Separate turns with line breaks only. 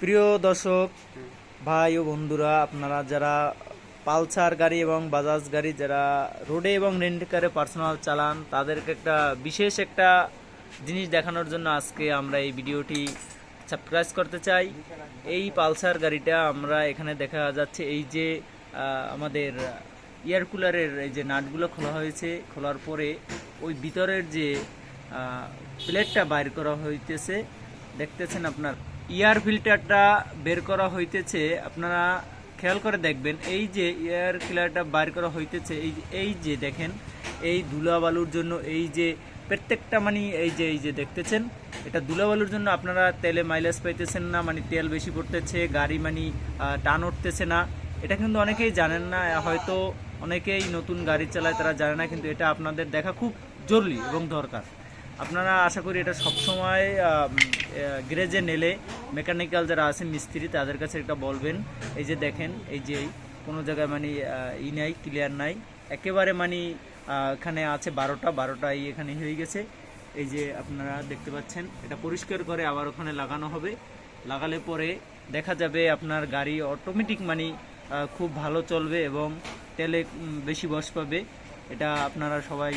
প্রিয় দর্শক, ভাই ও বন্ধুরা, আপনারা যারা পালসার গাড়ি এবং বাজাজ গাড়ি, যারা রোডে এবং রেন্ট কারে পার্সোনাল চালান, তাদেরকে একটা বিশেষ একটা জিনিস দেখানোর জন্য আজকে আমরা এই ভিডিওটি সাবস্ক্রাইব করতে চাই। এই পালসার গাড়িটা আমরা এখানে দেখা যাচ্ছে, এই যে আমাদের এয়ার কুলারের এই যে নাটগুলো খোলা হয়েছে, খোলার পরে ওই ভিতরের যে প্লেটটা বাইর করা হইতেছে, দেখতেছেন আপনার? এয়ার ফিল্টারটা বের করা হইতেছে, আপনারা খেয়াল করে দেখবেন, এই যে এয়ার ফিল্টারটা বাইর করা হইতেছে, এই এই যে দেখেন, এই ধুলাবালুর জন্য এই যে প্রত্যেকটা মানে এই যে এই যে দেখতেছেন, এটা ধুলাবালুর জন্য আপনারা তেলে মাইলেজ পাইতেছেন না মানে তেল বেশি পড়তেছে, গাড়ি মানে টান উঠতেছে না। এটা কিন্তু অনেকেই জানেন না, হয়তো অনেকেই নতুন গাড়ি চালায়, তারা জানে না, কিন্তু এটা আপনাদের দেখা খুব জরুরি এবং দরকার। আপনারা আশা করি এটা সবসময় গ্যারেজে নেলে মেকানিক্যাল যারা আছেন, মিস্ত্রি, তাদের কাছে এটা বলবেন। এই যে দেখেন, এই যে কোনো জায়গায় মানে ই নাই, ক্লিয়ার নাই। একেবারে মানে এখানে আছে বারোটা বারোটা ই এখানে হয়ে গেছে। এই যে আপনারা দেখতে পাচ্ছেন, এটা পরিষ্কার করে আবার ওখানে লাগানো হবে। লাগালে পরে দেখা যাবে আপনার গাড়ি অটোমেটিক মানে খুব ভালো চলবে এবং তেলে বেশি বস পাবে। এটা আপনারা সবাই